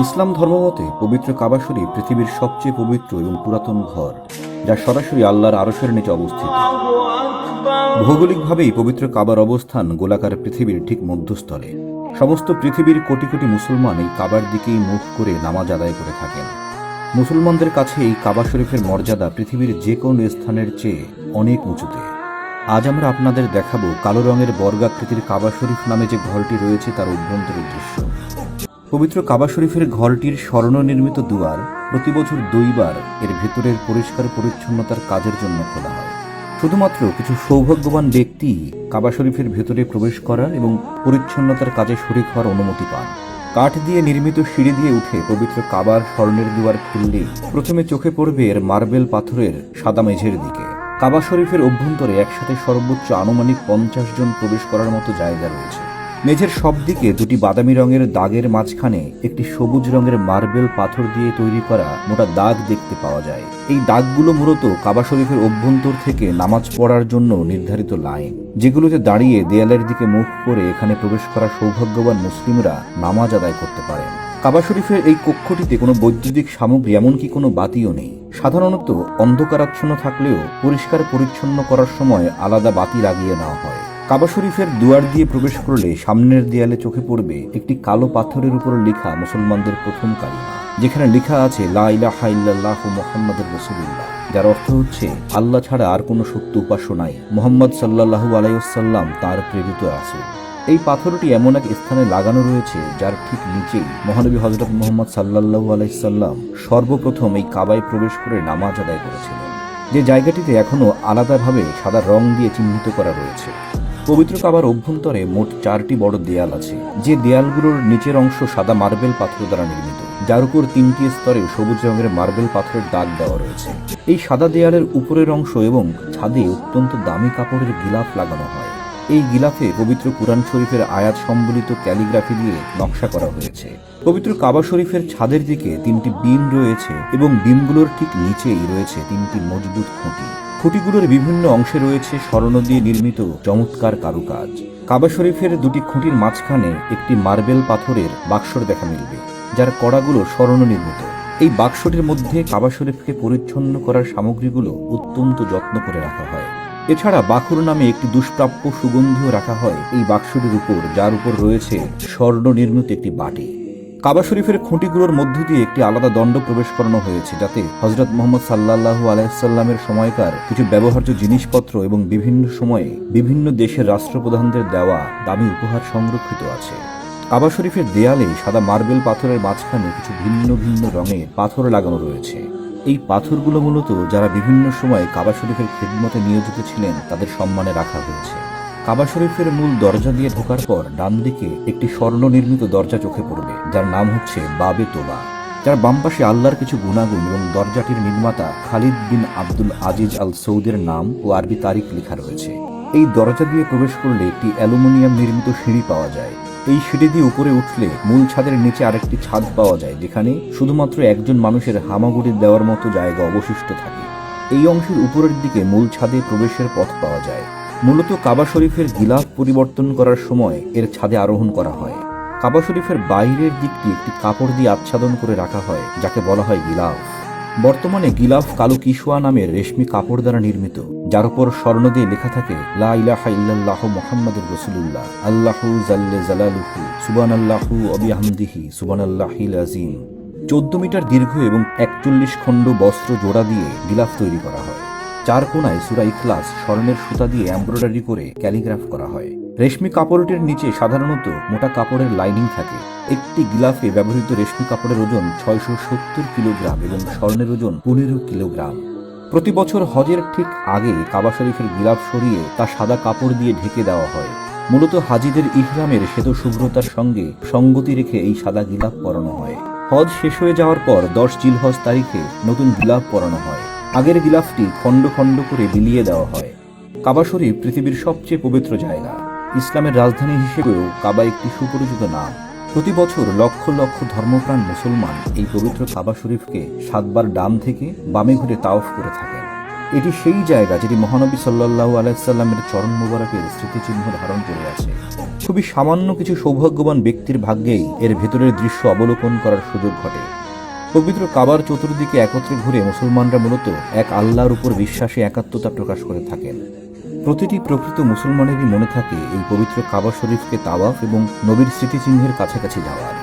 ইসলাম ধর্মমতে পবিত্র কাবা শরীফ পৃথিবীর সবচেয়ে পবিত্র এবং পুরাতন ঘর যা সরাসরি আল্লাহর আরশের নিচে অবস্থিত। ভৌগোলিকভাবেই পবিত্র কাবার অবস্থান গোলাকার পৃথিবীর ঠিক মধ্যস্থলে। সমস্ত পৃথিবীর কোটি কোটি মুসলমান এই কাবার দিকেই মুখ করে নামাজ আদায় করে থাকেন। মুসলমানদের কাছে এই কাবা শরীফের মর্যাদা পৃথিবীর যে কোনো স্থানের চেয়ে অনেক উঁচুতে। আজ আমরা আপনাদের দেখাবো কালো রঙের বর্গাকৃতির কাবা শরীফ নামে যে ঘরটি রয়েছে তার অভ্যন্তরের দৃশ্য। পবিত্র কাবা শরীফের ঘরটির স্বর্ণ নির্মিত দুয়ার প্রতি বছর দুইবার এর ভেতরের পরিষ্কার পরিচ্ছন্নতার কাজের জন্য খোলা হয়। শুধুমাত্র কিছু সৌভাগ্যবান ব্যক্তি কাবা শরীফের ভেতরে প্রবেশ করার এবং পরিচ্ছন্নতার কাজে শরিক হওয়ার অনুমতি পান। কাঠ দিয়ে নির্মিত সিঁড়ি দিয়ে উঠে পবিত্র কাবার স্বর্ণের দুয়ার খুললে প্রথমে চোখে পড়বে এর মার্বেল পাথরের সাদা মেঝের দিকে। কাবা শরীফের অভ্যন্তরে একসাথে সর্বোচ্চ আনুমানিক পঞ্চাশ জন প্রবেশ করার মতো জায়গা রয়েছে। মেঝের সব দিকে দুটি বাদামি রঙের দাগের মাঝখানে একটি সবুজ রঙের মার্বেল পাথর দিয়ে তৈরি করা মোটা দাগ দেখতে পাওয়া যায়। এই দাগগুলো মূলত কাবা শরীফের অভ্যন্তর থেকে নামাজ পড়ার জন্য নির্ধারিত লাইন, যেগুলোতে দাঁড়িয়ে দেয়ালের দিকে মুখ করে এখানে প্রবেশ করা সৌভাগ্যবান মুসলিমরা নামাজ আদায় করতে পারেন। কাবা শরীফের এই কক্ষটিতে কোনো বৈদ্যুতিক সামগ্রী, এমনকি কোনো বাতিও নেই। সাধারণত অন্ধকারাচ্ছন্ন থাকলেও পরিষ্কার পরিচ্ছন্ন করার সময় আলাদা বাতি লাগিয়ে নেওয়া হয়। কাবা শরীফের দুয়ার দিয়ে প্রবেশ করলে সামনের দেয়ালে চোখে পড়বে একটি কালো পাথরের উপর লেখা মুসলমানদের প্রথম কালিমা, যেখানে লেখা আছে, লা ইলাহা ইল্লাল্লাহ মুহাম্মাদুর যার অর্থ হচ্ছে, আল্লাহ ছাড়া আর কোনো সত্য উপাস্য নাই। মোহাম্মদ সাল্লাল্লাহু আলাইসাল্লাম তার প্রেরিত রাসূল। এই পাথরটি এমন এক স্থানে লাগানো রয়েছে যার ঠিক নিচেই মহানবী হজরত মোহাম্মদ সাল্লাল্লাহু আলাইসাল্লাম সর্বপ্রথম এই কাবায় প্রবেশ করে নামাজ আদায় করেছিলেন। যে জায়গাটিতে এখনও আলাদাভাবে সাদা রং দিয়ে চিহ্নিত করা রয়েছে। পবিত্র কাবার অভ্যন্তরে মোট চারটি বড় দেয়াল আছে। যে দেয়ালগুলোর নিচের অংশ সাদা মার্বেল পাথর দ্বারা নির্মিত, যার উপর তিনটি স্তরে সবুজ রঙের মার্বেল পাথরের দাগ দেওয়া রয়েছে। এই সাদা দেয়ালের উপরের অংশ এবং ছাদে অত্যন্ত দামি কাপড়ের গিলাফ লাগানো হয়। এই গিলাফে পবিত্র কুরআন শরীফের আয়াত সম্বলিত ক্যালিগ্রাফি দিয়ে নকশা করা হয়েছে। পবিত্র কাবা শরীফের ছাদের দিকে তিনটি বিম রয়েছে এবং বিমগুলোর ঠিক নিচেই রয়েছে তিনটি মজবুত খুঁটি। খুঁটিগুলোর বিভিন্ন অংশে রয়েছে স্বর্ণ দিয়ে নির্মিত চমৎকার কারুকাজ। কাবা শরীফের দুটি খুঁটির মাঝখানে একটি মার্বেল পাথরের বাক্সর দেখা মিলবে, যার কড়াগুলো স্বর্ণ নির্মিত এই বাক্সটির মধ্যে কাবা শরীফকে পরিচ্ছন্ন করার সামগ্রীগুলো অত্যন্ত যত্ন করে রাখা হয়। এছাড়া বাকুর নামে একটি দুষ্প্রাপ্য সুগন্ধিও রাখা হয় এই বাক্সটির উপর, যার উপর রয়েছে স্বর্ণ নির্মিত একটি বাটি। কাবা শরীফের খুঁটিগুলোর মধ্য দিয়ে একটি আলাদা দণ্ড প্রবেশ করানো হয়েছে, যাতে হজরত মোহাম্মদ সাল্লাহু আলাইসাল্লামের সময়কার কিছু ব্যবহার্য জিনিসপত্র এবং বিভিন্ন সময়ে বিভিন্ন দেশের রাষ্ট্রপ্রধানদের দেওয়া দামি উপহার সংরক্ষিত আছে। কাবা শরীফের দেয়ালে সাদা মার্বেল পাথরের মাঝখানে কিছু ভিন্ন ভিন্ন রঙের পাথর লাগানো রয়েছে। এই পাথরগুলো মূলত যারা বিভিন্ন সময় কাবা শরীফের খেদমতে নিয়োজিত ছিলেন, তাদের সম্মানে রাখা হয়েছে। কাবা শরীফের মূল দরজা দিয়ে ঢোকার পর ডান দিকে একটি স্বর্ণ নির্মিত দরজা চোখে পড়বে, যার নাম হচ্ছে বাবে তোবা। যার বাম পাশে আল্লাহর কিছু গুণাগুণ এবং দরজাটির নির্মাতা খালিদ বিন আব্দুল আজিজ আল সৌদের নাম ও আরবি তারিখ লেখা রয়েছে। এই দরজা দিয়ে প্রবেশ করলে একটি অ্যালুমিনিয়াম নির্মিত সিঁড়ি পাওয়া যায়। এই সিঁড়ি দিয়ে উপরে উঠলে মূল ছাদের নিচে আরেকটি ছাদ পাওয়া যায়, যেখানে শুধুমাত্র একজন মানুষের হামাগুড়ি দেওয়ার মতো জায়গা অবশিষ্ট থাকে। এই অংশের উপরের দিকে মূল ছাদে প্রবেশের পথ পাওয়া যায়। মূলত কাবা শরীফের গিলাফ পরিবর্তন করার সময় এর ছাদে আরোহণ করা হয়। কাবা শরীফের বাইরের দিকটি একটি কাপড় দিয়ে আচ্ছাদন করে রাখা হয়, যাকে বলা হয় গিলাফ। বর্তমানে গিলাফ কালো কিশোয়া নামের রেশমি কাপড় দ্বারা নির্মিত, যার উপর স্বর্ণ দিয়ে লেখা থাকে, লা সুবানাল্লাহু চোদ্দ মিটার দীর্ঘ এবং একচল্লিশ খণ্ড বস্ত্র জোড়া দিয়ে গিলাফ তৈরি করা হয়। চার কোনায় সুরা ইখলাস স্বর্ণের সুতা দিয়ে এমব্রয়ডারি করে ক্যালিগ্রাফ করা হয়। রেশমি কাপড়টির নিচে সাধারণত মোটা কাপড়ের লাইনিং থাকে। একটি গিলাফে ব্যবহৃত রেশমি কাপড়ের ওজন ছয়শো সত্তর কিলোগ্রাম এবং স্বর্ণের ওজন পনেরো কিলোগ্রাম। প্রতি বছর হজের ঠিক আগে কাবা শরীফের গিলাফ সরিয়ে তা সাদা কাপড় দিয়ে ঢেকে দেওয়া হয়। মূলত হাজিদের ইহরামের শ্বেত শুভ্রতার সঙ্গে সঙ্গতি রেখে এই সাদা গিলাফ পরানো হয়। হজ শেষ হয়ে যাওয়ার পর দশ জিলহজ তারিখে নতুন গিলাফ পরানো হয়। আগের গিলাফটি খণ্ড খণ্ড করে বিলিয়ে দেওয়া হয়। কাবা শরীফ পৃথিবীর সবচেয়ে পবিত্র জায়গা। ইসলামের রাজধানী হিসেবেও কাবা একটি সুপরিচিত নাম। প্রতি বছর লক্ষ লক্ষ ধর্মপ্রাণ মুসলমান এই পবিত্র কাবা শরীফকে সাতবার ডান থেকে বামে ঘুরে তাওফ করে থাকেন। এটি সেই জায়গা যেটি মহানবী সাল্লাহ আলাইসাল্লামের চরণ মুবারকের স্মৃতিচিহ্ন ধারণ করে আছে। খুবই সামান্য কিছু সৌভাগ্যবান ব্যক্তির ভাগ্যেই এর ভেতরের দৃশ্য অবলোকন করার সুযোগ ঘটে। পবিত্র কাবার চতুর্দিকে একত্রে ঘুরে মুসলমানরা মূলত এক আল্লাহর উপর বিশ্বাসে একাত্মতা প্রকাশ করে থাকেন। প্রতিটি প্রকৃত মুসলমানেরই মনে থাকে এই পবিত্র কাবা শরীফকে তাওয়াফ এবং নবীর স্মৃতিচিহ্নের কাছাকাছি যাওয়ার।